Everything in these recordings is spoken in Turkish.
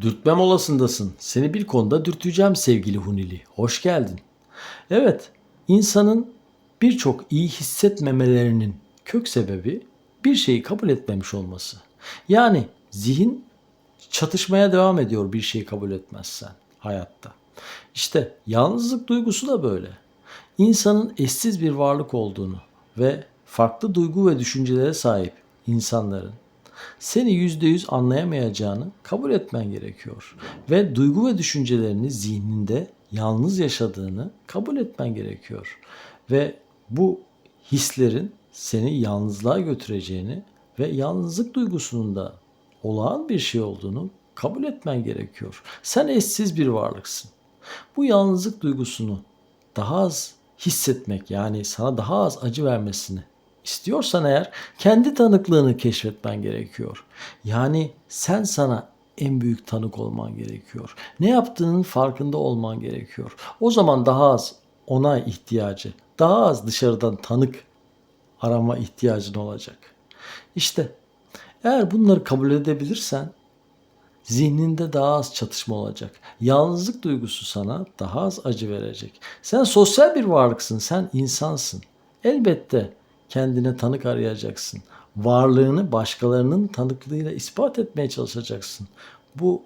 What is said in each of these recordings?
Dürtme molasındasın. Seni bir konuda dürteceğim sevgili Hunili. Hoş geldin. Evet, insanın birçok iyi hissetmemelerinin kök sebebi bir şeyi kabul etmemiş olması. Yani zihin çatışmaya devam ediyor bir şeyi kabul etmezsen hayatta. İşte yalnızlık duygusu da böyle. İnsanın eşsiz bir varlık olduğunu ve farklı duygu ve düşüncelere sahip insanların seni yüzde yüz anlayamayacağını kabul etmen gerekiyor. Ve duygu ve düşüncelerini zihninde yalnız yaşadığını kabul etmen gerekiyor. Ve bu hislerin seni yalnızlığa götüreceğini ve yalnızlık duygusunun da olağan bir şey olduğunu kabul etmen gerekiyor. Sen eşsiz bir varlıksın. Bu yalnızlık duygusunu daha az hissetmek yani sana daha az acı vermesini istiyorsan eğer kendi tanıklığını keşfetmen gerekiyor. Yani sen sana en büyük tanık olman gerekiyor. Ne yaptığının farkında olman gerekiyor. O zaman daha az onay ihtiyacı, daha az dışarıdan tanık arama ihtiyacın olacak. İşte eğer bunları kabul edebilirsen zihninde daha az çatışma olacak. Yalnızlık duygusu sana daha az acı verecek. Sen sosyal bir varlıksın, sen insansın. Elbette kendine tanık arayacaksın. Varlığını başkalarının tanıklığıyla ispat etmeye çalışacaksın. Bu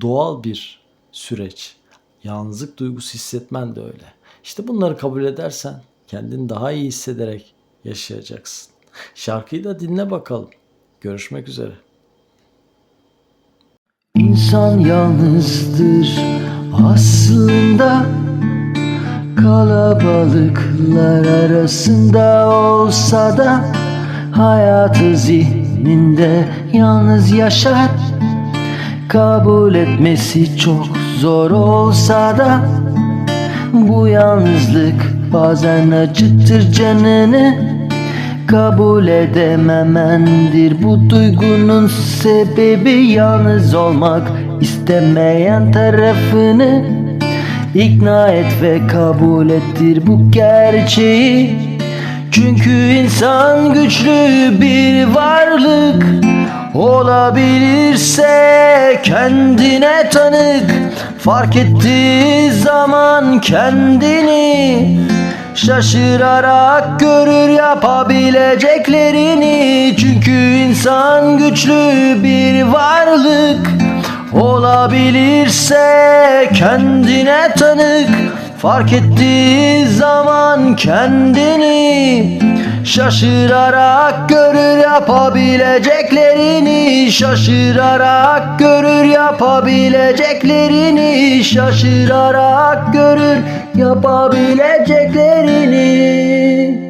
doğal bir süreç. Yalnızlık duygusu hissetmen de öyle. İşte bunları kabul edersen kendini daha iyi hissederek yaşayacaksın. Şarkıyı da dinle bakalım. Görüşmek üzere. İnsan yalnızdır aslında Kalabalıklar arasında olsa da Hayatı zihninde yalnız yaşar. Kabul etmesi çok zor olsa da Bu yalnızlık bazen acıtır canını. Kabul edememendir bu duygunun sebebi Yalnız olmak istemeyen tarafını ikna et ve kabul ettir bu gerçeği. Çünkü insan güçlü bir varlık Olabilirse kendine tanık. Fark ettiği zaman kendini Şaşırarak görür yapabileceklerini. Çünkü insan güçlü bir varlık Olabilirse kendine tanık. Fark ettiği zaman kendini Şaşırarak görür yapabileceklerini. Şaşırarak görür yapabileceklerini. Şaşırarak görür yapabileceklerini